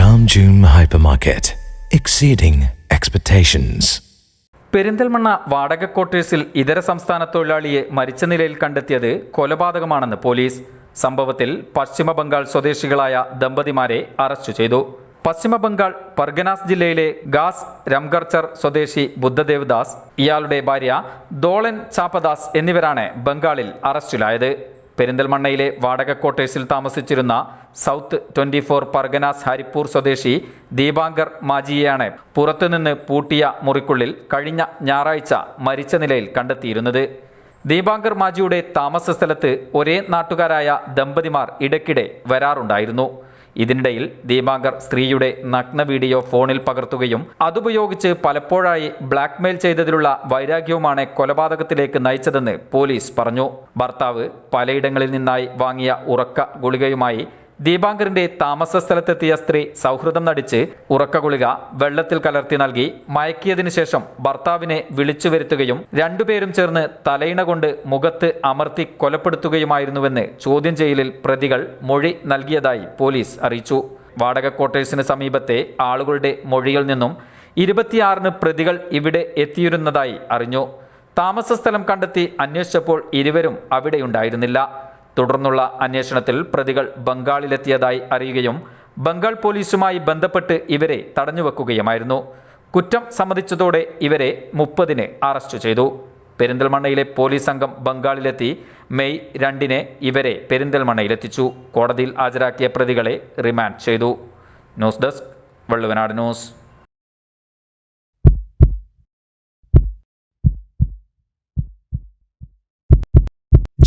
Jam hyper market exceeding expectations Perinthalmanna വാടക ക്വാർട്ടേഴ്സിൽ ഇതര സംസ്ഥാന തൊഴിലാളിയെ മരിച്ച നിലയിൽ കണ്ടെത്തിയത് കൊലപാതകമാണെന്ന് പോലീസ്. സംഭവത്തിൽ പശ്ചിമ ബംഗാൾ സ്വദേശികളായ ദമ്പതിമാരെ അറസ്റ്റ് ചെയ്തു. പശ്ചിമ ബംഗാൾ പർഗനാസ് ജില്ലയിലെ ഗാസ് രംഗർച്ചർ സ്വദേശി ബുദ്ധദേവ് ദാസ് ഇയാളുടെ ഭാര്യ ദോളൻ ചാപ്പദാസ് എന്നിവരാണ് ബംഗാളിൽ അറസ്റ്റിലായത്. പെരിന്തൽമണ്ണയിലെ വാടക ക്വാർട്ടേഴ്സിൽ താമസിച്ചിരുന്ന South twenty four Parganas Haripur സ്വദേശി ദീപാങ്കർ മാജിയെയാണ് പുറത്തുനിന്ന് പൂട്ടിയ മുറിക്കുള്ളിൽ കഴിഞ്ഞ ഞായറാഴ്ച മരിച്ച നിലയിൽ കണ്ടെത്തിയിരുന്നത്. ദീപാങ്കർ മാജിയുടെ താമസ സ്ഥലത്ത് ഒരേ നാട്ടുകാരായ ദമ്പതിമാർ ഇടയ്ക്കിടെ വരാറുണ്ടായിരുന്നു. ഇതിനിടയിൽ ദീപാങ്കർ സ്ത്രീയുടെ നഗ്ന വീഡിയോ ഫോണിൽ പകർത്തുകയും അതുപയോഗിച്ച് പലപ്പോഴായി ബ്ലാക്ക്മെയിൽ ചെയ്തതിലുള്ള വൈരാഗ്യവുമാണ് കൊലപാതകത്തിലേക്ക് നയിച്ചതെന്ന് പോലീസ് പറഞ്ഞു. ഭർത്താവ് പലയിടങ്ങളിൽ നിന്നായി വാങ്ങിയ ഉറക്ക ഗുളികയുമായി ദീപാങ്കറിന്റെ താമസ സ്ഥലത്തെത്തിയ സ്ത്രീ സൗഹൃദം നടിച്ച് ഉറക്ക ഗുളിക വെള്ളത്തിൽ കലർത്തി നൽകി മയക്കിയതിനു ശേഷം ഭർത്താവിനെ വിളിച്ചു വരുത്തുകയും രണ്ടുപേരും ചേർന്ന് തലയിണ കൊണ്ട് മുഖത്ത് അമർത്തി കൊലപ്പെടുത്തുകയുമായിരുന്നുവെന്ന് ചോദ്യം ചെയ്യലിൽ പ്രതികൾ മൊഴി നൽകിയതായി പോലീസ് അറിയിച്ചു. വാടക ക്വാർട്ടേഴ്സിന് സമീപത്തെ ആളുകളുടെ മൊഴിയിൽ നിന്നും ഇരുപത്തിയാറിന് പ്രതികൾ ഇവിടെ എത്തിയിരുന്നതായി അറിഞ്ഞു. താമസ സ്ഥലം കണ്ടെത്തി അന്വേഷിച്ചപ്പോൾ ഇരുവരും അവിടെയുണ്ടായിരുന്നില്ല തുടർന്നുള്ള അന്വേഷണത്തിൽ പ്രതികൾ ബംഗാളിലെത്തിയതായി അറിയുകയും ബംഗാൾ പോലീസുമായി ബന്ധപ്പെട്ട് ഇവരെ തടഞ്ഞുവെക്കുകയുമായിരുന്നു. കുറ്റം സമ്മതിച്ചതോടെ ഇവരെ മുപ്പതിന് അറസ്റ്റ് ചെയ്തു. പെരിന്തൽമണ്ണയിലെ പോലീസ് സംഘം ബംഗാളിലെത്തി മെയ് രണ്ടിന് ഇവരെ പെരിന്തൽമണ്ണയിലെത്തിച്ചു. കോടതിയിൽ ഹാജരാക്കിയ പ്രതികളെ റിമാൻഡ് ചെയ്തു. News desk Valluvanad news.